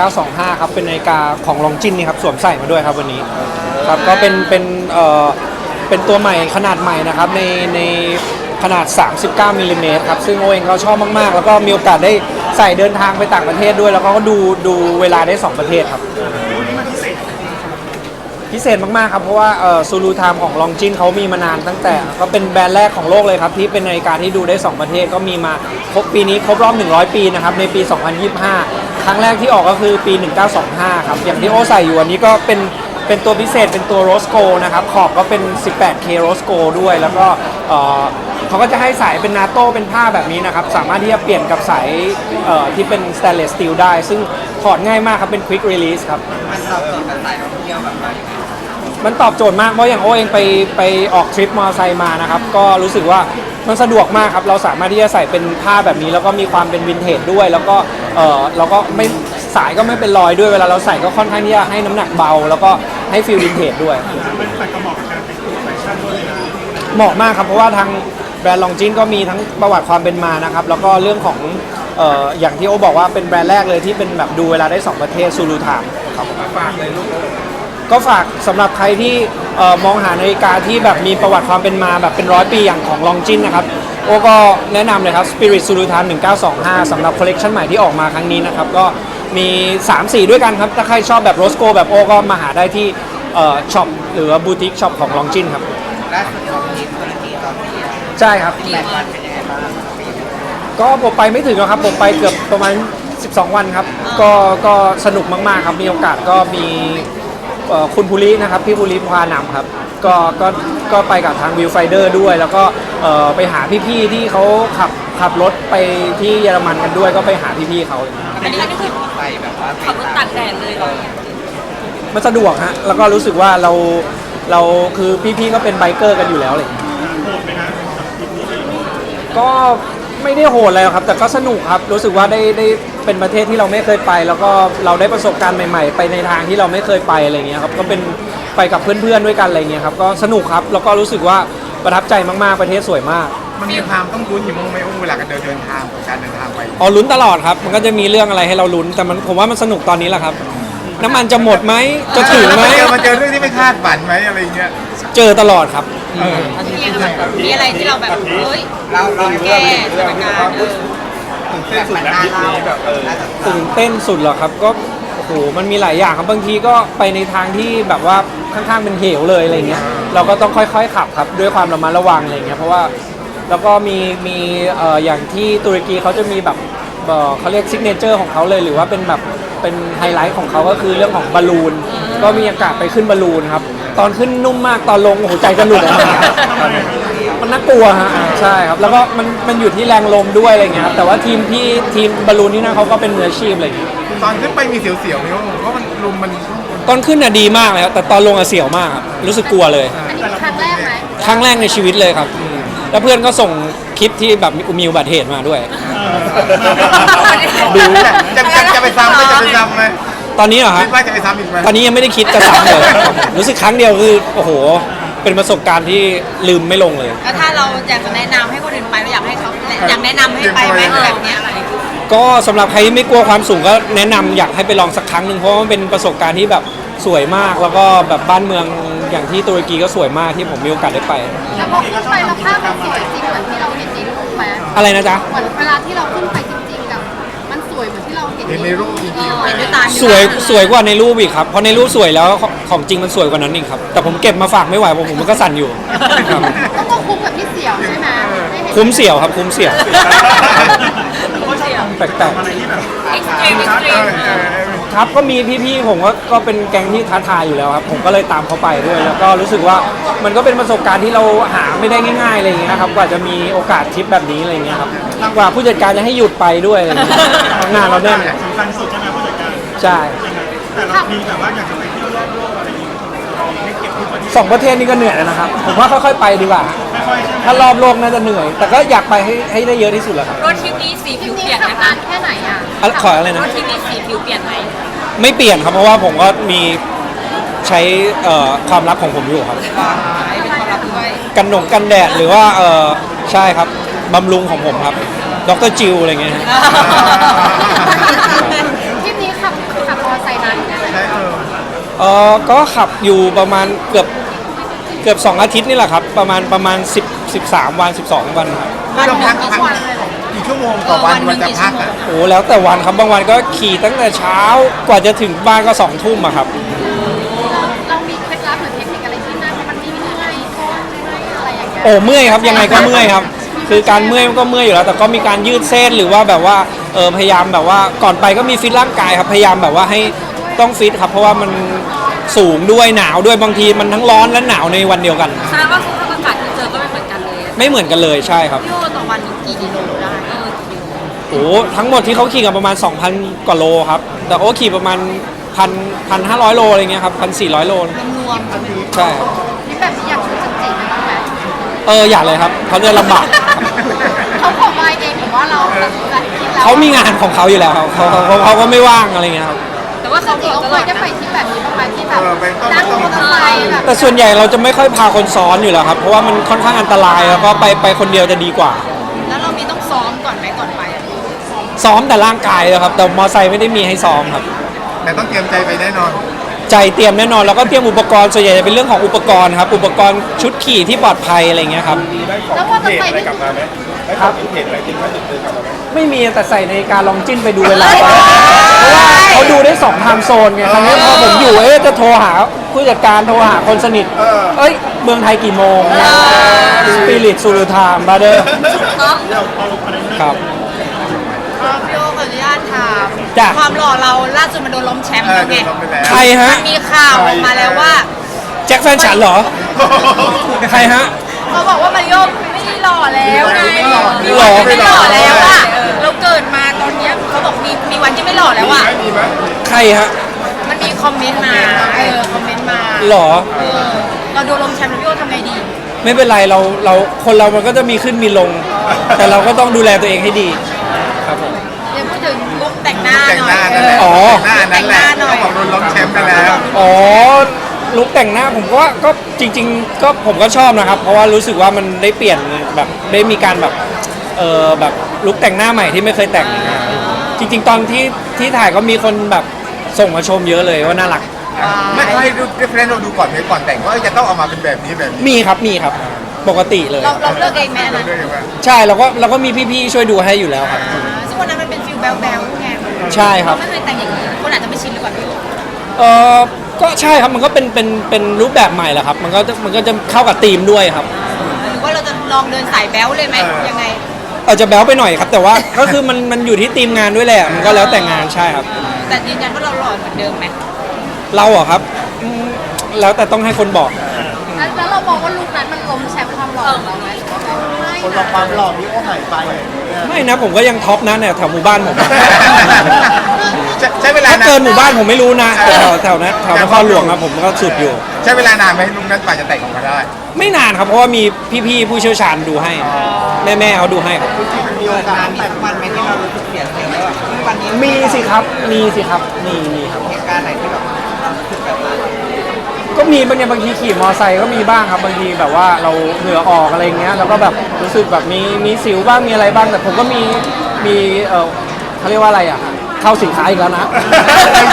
925 ครับ เป็นนาฬิกาของลองจินนี่ครับ สวมใส่มาด้วยครับวันนี้ ครับ ก็เป็น เป็นเอ่อเป็นตัวใหม่ขนาดใหม่นะครับ ใน ในขนาด 39มิลลิเมตรครับ ซึ่งโอเองก็ชอบมาก ๆ แล้วก็มีโอกาสได้ใส่เดินทางไปต่างประเทศด้วย แล้วก็ดู ดูเวลาได้ 2 ประเทศครับ พิเศษมาก ๆ ครับ เพราะว่าซูรูไทม์ของลองจินเขามีมานานตั้งแต่ ก็เป็นแบรนด์แรกของโลกเลยครับ ที่เป็นนาฬิกาที่ดูได้ 2 ประเทศก็มีมาครบปีนี้ครบรอบ 100 ปีนะครับ ในปี 2025 ครั้งแรกที่ออกก็คือปี 1925 ครับ อย่างที่โอใส่อยู่อันนี้ก็เป็นเป็นตัวพิเศษเป็นตัวโรสโกนะครับขอบก็เป็น 18K โรสโกด้วย แล้วก็เขาก็จะให้สายเป็นนาโต้เป็นผ้าแบบนี้นะครับ สามารถที่จะเปลี่ยนกับสายที่เป็นส t ต n เลสสตีลได้ ซึ่งถอดง่ายมากครับ เป็น Quick Release ครับ มันตอบโจทย์ มันตอบโจทย์มากเพราะอย่างโอเองไปไปออกทริปมอเตอร์ไซค์มานะครับก็รู้สึกว่ามันสะดวกมากครับเราสามารถที่จะใส่เป็นผ้าแบบนี้ แล้วก็มีความเป็นวินเทจด้วย แล้วก็เออเราก็ไม่สายก็ไม่เป็นรอยด้วยเวลาเราใส่ก็ค่อนข้างที่จะให้น้ำหนักเบา แล้วก็ให้ฟีลวินเทจด้วยเหมาะมากครับเพราะว่าทางแบรนด์ลองจินก็มีทั้งประวัติความเป็นมานะครับแล้วก็เรื่องของเอ่ออย่างที่โอบอกว่าเป็นแบรนด์แรกเลยที่เป็นแบบดูเวลาได้2ประเทศซูรูไทม์ครับ ฝากเลยลูก ก็ฝากสำหรับใครที่เอ่อมองหานาฬิกาที่แบบมีประวัติความเป็นมาแบบเป็นร้อยปีอย่างของลองจินนะครับ โอก็แนะนำเลยครับ Spirit s u l u t a n 1925สำหรับคอลเลกชันใหม่ที่ออกมาครั้งนี้นะครับ ก็มี 3 สีด้วยกันครับ ถ้าใครชอบแบบโรสโกแบบโอก็มาหาได้ที่ช็อปหรือว่าบูติกช็อปของลองจินครับล่าสุดของทีมธุรกิจตอนนี้ใช่ครับแปดวันเป็นยังไงบ้างก็ผมไปไม่ถึงหรอกครับ ผมไปเกือบประมาณ 12 วันครับ ก็ก็สนุกมากๆครับมีโอกาสก็มี เอ่อคุณภูรินะครับพี่ภูริพานำครับก็ก็ก็ไปกับทางวิวไฟเดอร์ด้วย แล้วก็เอ่อไปหาพี่ๆที่เขาขับขับรถไปที่เยอรมันกันด้วย ก็ไปหาพี่ๆเขา อันนี้อันนี้คือไปแบบว่าขับรถตากแดดเลยเหรอมันสะดวกฮะ แล้วก็รู้สึกว่าเราเราคือพี่ๆก็เป็นไบเกอร์กันอยู่แล้วเลยก็ไม่ได้โหดอะไรหรอกครับ แต่ก็สนุกครับ รู้สึกว่าได้ได้ เป็นประเทศที่เราไม่เคยไป แล้วก็เราได้ประสบการณ์ใหม่ๆ ไปในทางที่เราไม่เคยไปอะไรเงี้ยครับก็เป็นไปกับเพื่อนๆด้วยกันอะไรเงี้ยครับก็สนุกครับแล้วก็รู้สึกว่าประทับใจมากๆประเทศสวยมาก มันมีความต้องลุ้นอยู่มั้งไหมอุ้มเวลาการเดินเดินทางการเดินทางไปอ๋อลุ้นตลอดครับ มันก็จะมีเรื่องอะไรให้เราลุ้นแต่มันผมว่ามันสนุกตอนนี้แหละครับ น้ำมันจะหมดไหมจะถึงไหมเจอมาเจอเรื่องที่ไม่คาดฝันไหมอะไรเงี้ยเจอตลอดครับ เออ มีอะไรแบบมีอะไรที่เราแบบเฮ้ยเราเราแก้สถานการณ์เออ เส้นสุดนะทริปนี้แบบเออตื่นเต้นสุดเหรอครับก็โอ้โหมันมีหลายอย่างครับบางทีก็ไปในทางที่แบบว่าข้างๆเป็นเหวเลยอะไรเงี้ยเราก็ต้องค่อยๆขับครับด้วยความระมัดระวังอะไรเงี้ยเพราะว่าแล้วก็มีมีเอ่ออย่างที่ตุรกีเขาจะมีแบบเอ่อเขาเรียกซิกเนเจอร์ของเขาเลยหรือว่าเป็นแบบเป็นไฮไลท์ของเขาก็คือเรื่องของบอลลูน ก็มีอากาศไปขึ้นบอลลูนครับ ตอนขึ้นนุ่มมากตอนลงโอ้โหใจจะหลุดอะมั นน่ากลัวฮะใช่ครับ แล้วก็มันมันอยู่ที่แรงลมด้วยอะไรเงี้ยครับแต่ว่าทีมพี่ทีมบอลลูนนี่นะเขาก็เป็นมืออาชีพอะไรอย่างเงี้ยตอนขึ้นไปมีเสียวๆไหมว่าเพราะมันลมมันตอนขึ้นน่ะดีมากเลยครับแต่ตอนลงอะเสียวมากครับรู้สึกกลัวเลย อันนี้ครั้งแรกไหมครั้งแรกในชีวิตเลยครับอืมแล้วเพื่อนก็ส่งคลิปที่แบบมีอุบัติเหตุมาด้วย ดู จะจะจะไปซ้ำไหมจะไปซ้ำไหมตอนนี้เหรอคิฮะดว่าจะไปซ้ำอีกไหมตอนนี้ยังไม่ได้คิดจะซ้ำเลยครับผมรู้สึกครั้งเดียวคือ โอ้โห เป็นประสบการณ์ที่ลืมไม่ลงเลย แล้วถ้าเราอยากจะแนะนำให้คนอื่นไปเราอยากให้เขาอยากแนะนำให้ไปไหมแบบเนี้ยอะไรก็สำหรับใครที่ไม่กลัวความสูงก็แนะนำอยากให้ไปลองสักครั้งหนึ่งเพราะว่ามันเป็นประสบการณ์ที่แบบสวยมาก แล้วก็แบบบ้านเมืองอย่างที่ตุรกีก็สวยมากที่ผมมีโอกาสได้ไป แล้วพอขึ้นไปแล้วภาพมันสวยจริงเหมือนที่เราเห็นในรูปไหมอะไรนะจ๊ะ เหมือนเวลาที่เราขึ้นไปจ ที่เราเห็นเห็นในรูปจริงเออเห็นด้วยตาสวยสวยกว่าในรูปอีกครับ เพราะในรูปสวยแล้วของของจริงมันสวยกว่านั้นอีกครับ แต่ผมเก็บมาฝากไม่ไหวเพราะผมมันก็สั่นอยู่ครับต้องก็คุ้มกับที่เสียวใช่ไหมได้เห็นคุ้มเสี่ยวครับคุ้มเสี่ยวแปลกเอ็กซ์ตรีมเอ็กซ์ตรีมเออเออเออๆครับก็มีพี่ๆผมก็ก็เป็นแก๊งที่ท้าทายอยู่แล้วครับ ผมก็เลยตามเขาไปด้วย แล้วก็รู้สึกว่ามันก็เป็นประสบการณ์ที่เราหาไม่ได้ง่ายๆอะไรอย่างเงี้ยครับกว่าจะมีโอกาสทริปแบบนี้อะไรอย่างเงี้ยครับ กว่าผู้จัดการจะให้หยุดไปด้วยอะไรอย่างเงี้ยงานเราแน่นสำคัญสุดใช่ไหมผู้จัดการใช่แต่เรามีแบบว่าอยากจะไปเที่ยวรอบโลกอะไรอย่างเงี้ยไม่เก็บทุกประเทศสองประเทศนี้ก็เหนื่อยแล้วนะครับ ผมว่าค่อยๆไปดีกว่า ไม่ค่อยใช่ไหมถ้ารอบโลกน่าจะเหนื่อย แต่ก็อยากไปให้ให้ได้เยอะที่สุดแหละครับ รถทริปนี้สีทริผิปวเปนี้ลี่ยนขับนะคะนานแค่ไหนอะอะขออะไรรนะถทริปนี้สีผิวเปลี่ยนไหมไม่เปลี่ยนครับเพราะว่าผมก็มีใช้เอ่อความลับของผมอยู่ครับให้เป็นความลับด้วยกันหนงกันแดดหรือว่าเออใช่ครับ บำรุงของผมครับดรจิวอะไรเงี้ยฮะทริปนี้ขับขับเออก็ขับอยู่ประมาณเกือบเกือบ 2 อาทิตย์นี่แหละครับ ประมาณประมาณ 10 13 วัน 12 วันครับวันหเรานึ่พังกกี่พักชั่วโมงเลยเหรอ กี่ชั่วโมงต่อวันเออวันหนึ่มันงจะพักกี่ชั่วโมงอะโอ้แล้วแต่วันครับบางวันก็ขี่ตั้งแต่เช้ากว่าจะถึงบ้านก็สองทุ่มอะครับ เราเรามีเคล็ดลับหรือเทคนิคอะไรที่มากเพราะมันมีเมื่อยก้นเมื่อยอะไรอย่างเงี้ยโอ้เมื่อยครับยังไงก็เมื่อยครับ คือการเมื่อยมันก็เมื่อยอยู่แล้ว แต่ก็มีการยืดเส้นหรือว่าแบบว่าเออพยายามแบบว่าก่อนไปก็มีฟิตร่างกายครับพยายามแบบว่าให้ต้องฟิตครับ เพราะว่ามันสูงด้วยหนาวด้วยบางทีมันทั้งร้อนและหนาวในวันเดียวกัน แสดงว่าสภาพอากาศที่เจอก็ไม่เหมือนกันเลยอะไม่เหมือนกันเลยใช่ครับ พี่โอต่อวันหนึ่งกี่กิโลได้เออกี่กิโลโอ้ทั้งหมดที่เขาขี่กันประมาณ 2,000 กว่าโลครับ แต่โอ้ขี่ประมาณพันพันห้าร้อยโลอะไรเงี้ยครับพันสี่ร้อยโลรวมๆใช่ไหมใช่ครับนี่แบบนี้อยากชวนจันจีไหมบ้างไหม เอออยากเลยครับเขาจะลำบาก เขาขอมาเองหรือว่า เราตัดสินใจคิดแล้วเขามีงานของเขาอยู่แล้วครับเขาเขาเขาเขาก็ไม่ว่างอะไรเงี้ยครับแต่ว่าเขาจันบจีอกเขาตเคลอยดได้นะไปที่แบบนี้บ้างไหมที่แบบเออไปต้องนั่งต้องมอเตอร์ไซค์แบบแต่ส่วนใหญ่เราจะไม่ค่อยพาคนซ้อนอยู่แล้วครับเพราะว่ามันค่อนข้างอันตรายแล้วก็ไปไปคนเดียวจะดีกว่า แล้วเรามีต้องซ้อมก่อนไหมก่อนไปอะซ้อมแต่ร่างกายนะครับ แต่มอไซค์ไม่ได้มีให้ซ้อมครับ แต่ต้องเตรียมใจไปแน่นอน ใจเตรียมแน่นอนแล้วก็เตรียมอุปกรณ์ส่วนใหญ่จะเป็นเรื่องของอุปกรณ์ครับอุปกรณ์ชุดขี่ที่ปลอดภัยอะไรเงี้ยครับแล้วมอเตอร์ไซค์นี่คือครับไม่มีแต่ใส่ในการลองจิ้นไปดูเวลาก่อนเพราะว่าเขาดูได้สองไทม์โซนไงครั้งนี้พอผมอยู่เอ๊ะจะโทรหาผู้จัดการโทรหาคนสนิท เอ้ยเมืองไทยกี่โมงสปิริตซูรุทามบาเดอร์เนาะครับพี่โอขออนุญาตถาม จ้ะ ความหล่อเราล่าสุดมันโดนล้มแชมป์เออแล้วเดิไงนลงไปแล้ว ใครฮะ มันมีข่าวออกมาแล้วว่า แจ็คแฟนฉันเหรอ ใครฮะ เขาบอกว่ามาริโอไม่ได้หล่อแล้วไงไม่หล่อหล่อ ไม่หล่อแล้วอะเราเกิดมาตอนเนี้ยเขาบอกมีมีวันที่ไม่หล่อแล้วอะมีไหมใครฮะมันมีคอมเมนต์มาเออคอมเมนต์มาหรอ เออเราโดนล้มแชมป์แล้วพี่โอทำไงดี ไม่เป็นไรเราเราคนเรามันก็จะมีขึ้นมีลง แต่เราก็ต้องดูแลตัวเองให้ดีครับผม เดี๋ยวพูด ถึงลุคแต่งหน้าแต่งหน่หอยน้านั่นแหละอ๋อแต่งหน้านั่นแหละแต่งหน้าหน่อยเขาบอกโดนล้มแชมป์ไปแล้ว อ๋อลุกแต่งหน้าผมก็ว่าก็จริง ๆ ก็ผมก็ชอบนะครับ เพราะว่ารู้สึกว่ามันได้เปลี่ยนแบบได้มีการแบบเออแบบลุกแต่งหน้าใหม่ที่ไม่เคยแต่งจริง ๆ ตอนที่ที่ถ่ายก็มีคนแบบส่งมาชมเยอะเลยว่าน่ารัก ไม่เคยดูเรฟเฟรนเราดูก่อนไหมก่อนแต่งว่าเอ้ยจะต้องเอามาเป็นแบบนี้แบบนี้มีครับมีครับปกติเลย เราเราเลือกเองไหมอันนั้นด้วยว่าใช่เราก็เราก็มีพี่ๆช่วยดูให้อยู่แล้วครับ อ่า แบลแบลไงใช่ครับ ไม่เคยแต่งอย่างนี้คนอาจจะไม่ชินหรือเปล่าพี่โอเออก็ใช่ครับมันก็เป็นเป็นเป็นรูปแบบใหม่แหละครับ มันก็จะมันก็จะเข้ากับธีมด้วยครับ หรือว่าเราจะลองเดินสายแบลเลยไหมยังไงอาจจะแบ๊วไปหน่อยครับ แต่ว่า ก็คือมันมันอยู่ที่ธีมงานด้วยแหละ มันก็แล้วแต่งานใช่ครับ แต่ยืนยันว่าเราหล่อเหมือนเดิมไหมเราเหรอครับอืมแล้วแต่ต้องให้คนบอก แล้วแล้วเรามองว่าลูกนั้นมันล้มแชมป์ความหล่อของเราไหมหรือว่าไม่คนละความหล่อพี่โอหายไป ไม่นะผมก็ยังท็อปนะเนี่ยแถวหมู่บ้านผมอะใช้ใช้เวลาถ้าเกินหมู่บ้านผมไม่รู้นะเอแต่อแถวแถวนั้นแถวนครหลวงครับผมก็สุดอยู่ ใช้เวลานานไหมให้ลุงนั้นกว่าจะแต่งออกมาได้ไม่นานครับ เพราะว่ามีพี่ๆผู้เชี่ยวชาญดูให้ แม่ๆเขาดูให้ครับ มีโอกาสแต่งวันไหมที่เรารู้สึกเปลี่ยนไปแล้วแบบวันนี้มีสิครับ มีสิครับ มีมีครับ เหตุการณ์ไหนที่แบบเรารู้สึกแบบนั้น ก็มีบางอย่างบางทีขี่มอไซค์ก็มีบ้างครับบางทีแบบว่าเราเหงื่อออกอะไรเงี้ยแล้วก็แบบรู้สึกแบบมีมีสิวบ้างมีอะไรบ้างแต่ผมก็มีมีเออเขาเรียกว่าอะไรอะเข้าสินค้าอีกแล้วนะ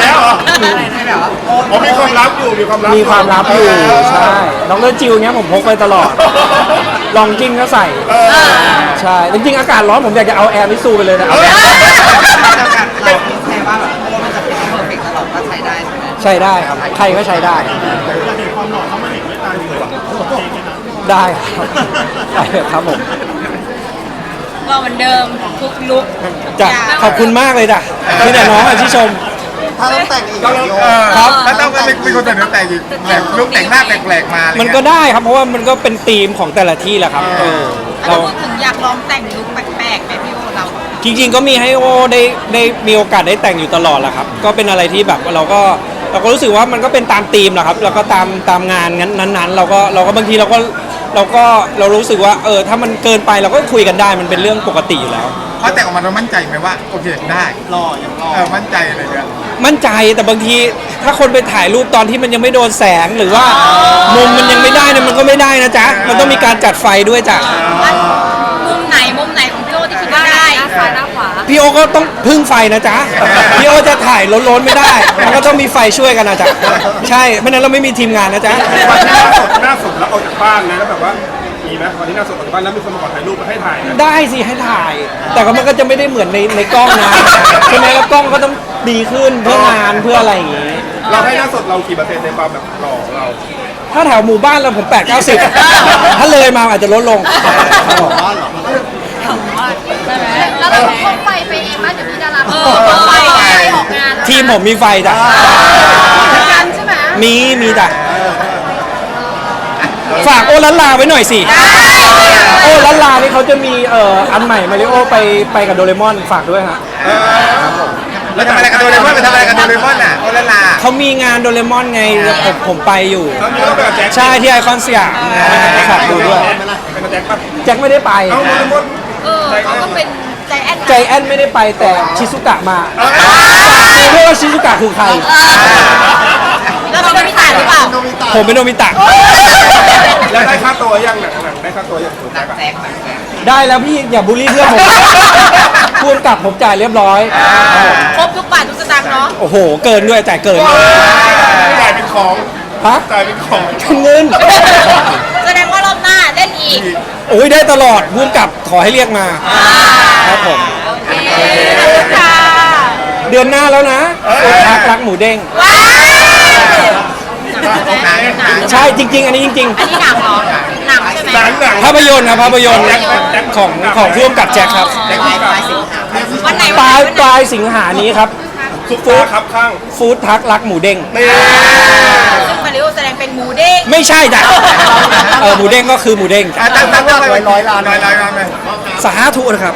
แล้วเหรออะไรนะแบบว่าผมมีความลับอยู่มีความลับมีความลับอยู่ใช่น้องเลือจิวเนี้ยผมพกไปตลอด ลองจิ้งก็ใส่ใช่จริงๆอากาศร้อนผมอยากจะเอาแอร์มิสูไปเลยนะเอาแอร์เราคิดแค่ว่าแบ ใช่ไหมใช้ได้ครับใครก็ใช้ได้ได้ครับได้ครับผมหล่อเหมือนเดิมทุกลุคทุกจ้ะอย่างขอบคุณมากเลยจ้ะมีแต่น้องอะที่ชม ถ้าต้องแต่งอีกก็พี่โอเออครับแล้วต้องเป็นคนแต่งแต่งอีกแบบลุกแต่งหน้าแปลกๆมาอะไรมันเงี้ยก็ได้ครับเพราะว่ามันก็เป็นธีมของแต่ละที่แหละครับเออแล้เราวพูดถึงอยากลองแต่งลุคแปลกๆไหมพี่โอเรา จริงๆก็มีให้โอได้ได้มีโอกาสได้แต่งอยู่ตลอดแหละครับ ก็เป็นอะไรที่แบบเราก็ เราก็รู้สึกว่ามันก็เป็นตามธีมแหละครับ แล้วก็ตามตามงานนั้นๆ เราก็เราก็บางทีเราก็เราก็เรารู้สึกว่าเออถ้ามันเกินไปเราก็คุยกันได้มันเป็นเรื่องปกติอยู่แล้วพอแต่งออกมาเรามั่นใจไหมว่าโอเคได้หล่อยังหล่อเออมั่นใจอะไรเงี้ยมั่นใจแต่บางทีถ้าคนไปถ่ายรูปตอนที่มันยังไม่โดนแสงหรือว่ามุมมันยังไม่ได้เนี่ยมันก็ไม่ได้นะจ๊ะมันต้องมีการจัดไฟด้วยจ้ะมุมไหนมุมไหนของพี่โอที่คิดว่าได้หน้ พี่โอก็ต้องพึ่งไฟนะจ๊ะ พี่โอจะถ่ายล้นๆไม่ได้มันก็ต้องมีไฟช่วยกันนะจ๊ะ ใช่ ไม่นั้นเราไม่มีทีมงานนะจ๊ะ วันที่หน้าสดหน้าสดแล้วออกจากบ้านนะแล้วแบบว่ามีไหมวันที่หน้าสดออกจากบ้านแล้วมีคนมาขอถ่ายรูปมาให้ถ่ายนะได้สิให้ถ่าย แต่ก็มันก็จะไม่ได้เหมือนในในกล้องนะใช่ไหมแล้วกล้องก็ต้องดีขึ้นเพื่องานเพื่ออะไรอย่างงี้ เราให้หน้าสดเรากี่เปอร์เซ็นต์ในความแบบหล่อของเรา ถ้าแถวหมู่บ้านเราผม 8 9 0 ถ้าเลยมาอาจจะลดลง แล้วเราพกไฟไป เองมั้ยเดี๋ยวมีดาราเออพกไฟไปออกงานทีมผมมีไฟจ้ะกันใช่ไหมมีมีจ้ะฝากโอลันลาไว้หน่อยสิโอลันลานี่เขาจะมีเอ่ออันใหม่มาริโอไปไปกับโดเรมอนฝากด้วยฮะแล้วทำอะไรกันโดเรมอนไปทำอะไรกันโดเรมอนอะโอลาลาเขามีงานโดเรมอนไงแล้วผมผมไปอยู่ แล้วมีก็แบบแจ็คใช่ที่ไอคอนสยามฝากดูด้วยเป็นแจ็คปะแจ็คไม่ได้ไป เอ้าโดเรมอนเออเขาก็เป็น ใจแอนใจแอนไม่ได้ไปแต่ชิซุกะมารู้ไหมว่าชิซุกะคือใคร แล้วเป็นโนบิตะหรือเปล่าผมเป็นโนมิตะ แล้วได้ค่าตัวยังหนังหนังได้ค่าตัวยังถูกไหมปะได้แล้วพี่อย่าบูลลี่เพื่อนผมพูดกลับผมจ่ายเรียบร้อย ครบทุกบาททุกสตางค์เนาะ โอ้โห เกินด้วยจ่ายเกินจ่ายเป็นของฮะจ่ายเป็นของเป็นเงินแสดงว่ารอบหน้าเล่นอีก โอ้ยได้ตลอดพูดกลับขอให้เรียกมา ครับผม โอเคขอบคุณค่ะเดือนหน้าแล้วนะรักรักหมูเด้ง ว้าวหนังหนังใช่จริง ๆ อันนี้จริง อันนี้หนังเหรอหนังใช่ไหมหนังหนังๆ ภาพยนตร์ครับภาพยนตร์ของของร่วมกับแจ็คครับแจ็คกับวันไหนปวันลาไหนยวันปไหนลายสิงหานี้ครับซุปเปอร์ครับข้างฟู้ดทักรักหมูเด้ง นี่ซึ่งมาริโอแสดงเป็นหมูเด้งไม่ใช่จ้ะเออหมูเด้งก็คือหมูเด้งจ้ะตั้งตั้งตั้งร้อยร้อยล้านร้อยล้านไหมสาธุนะครับ